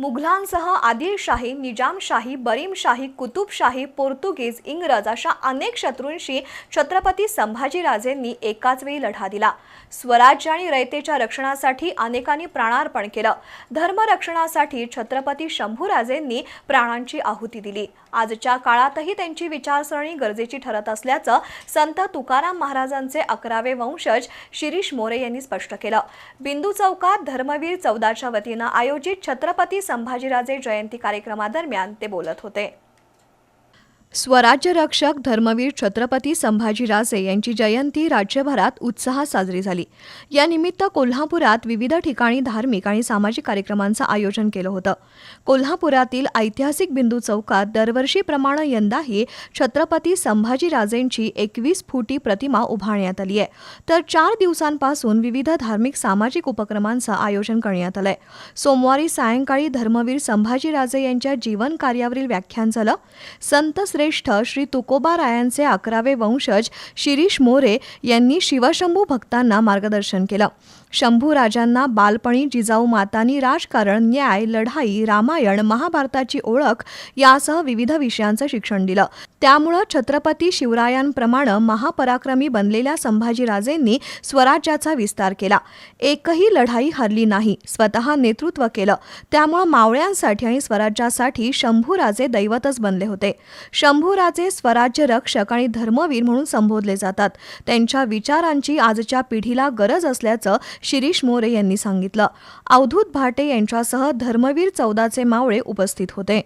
मुघलांसह आदिलशाही निजामशाही बरीमशाही कुतुबशाही पोर्तुगीज इंग्रज अशा अनेक शत्रूंशी छत्रपती संभाजीराजेंनी एकाच वेळी लढा दिला. स्वराज्य आणि रयतेच्या रक्षणासाठी अनेकांनी प्राणार्पण केलं. धर्मरक्षणासाठी छत्रपती शंभूराजेंनी प्राणांची आहुती दिली. आजच्या काळातही त्यांची विचारसरणी गरजेची ठरत असल्याचं संत तुकाराम महाराजांचे अकरावे वंशज शिरीष मोरे यांनी स्पष्ट केलं. बिंदू चौकात धर्मवीर चौदाच्या वतीनं आयोजित छत्रपती संभाजीराजे जयंती कार्यक्रमादरम्यान ते बोलत होते. स्वराज्य रक्षक धर्मवीर छत्रपती संभाजीराजे यांची जयंती राज्यभरात उत्साहात साजरी झाली. या निमित्त कोल्हापुरात विविध ठिकाणी धार्मिक आणि सामाजिक कार्यक्रमांचं आयोजन केलं होतं. कोल्हापुरातील ऐतिहासिक बिंदू चौकात दरवर्षीप्रमाणे यंदाही छत्रपती संभाजीराजेंची एकवीस फुटी प्रतिमा उभारण्यात आली आहे. तर चार दिवसांपासून विविध धार्मिक सामाजिक उपक्रमांचं आयोजन करण्यात आलंय. सोमवारी सायंकाळी धर्मवीर संभाजीराजे यांच्या जीवन कार्यावरील व्याख्यान झालं. संत श्रेष्ठ श्री तुकोबा रायांचे अकरावे वंशज शिरीष मोरे यांनी शिवशंभू भक्तांना मार्गदर्शन केलं. शंभू राजांना बालपणी जिजाऊ मातांनी राजकारण न्याय लढाई रामायण महाभारताची ओळख यासह विविध विषयांचं शिक्षण दिलं. त्यामुळं छत्रपती शिवरायांप्रमाणे महापराक्रमी बनलेल्या संभाजीराजेंनी स्वराज्याचा विस्तार केला. एकही लढाई हरली नाही स्वतः नेतृत्व केलं. त्यामुळं मावळ्यांसाठी आणि स्वराज्यासाठी शंभूराजे दैवतच बनले होते. शंभूराजे स्वराज्य रक्षक आणि धर्मवीर म्हणून संबोधले जातात. त्यांच्या विचारांची आजच्या पिढीला गरज असल्याचं शिरीष मोरे यांनी सांगितलं. अवधूत भाटे यांच्यासह धर्मवीर चौदाचे मावळे उपस्थित होते.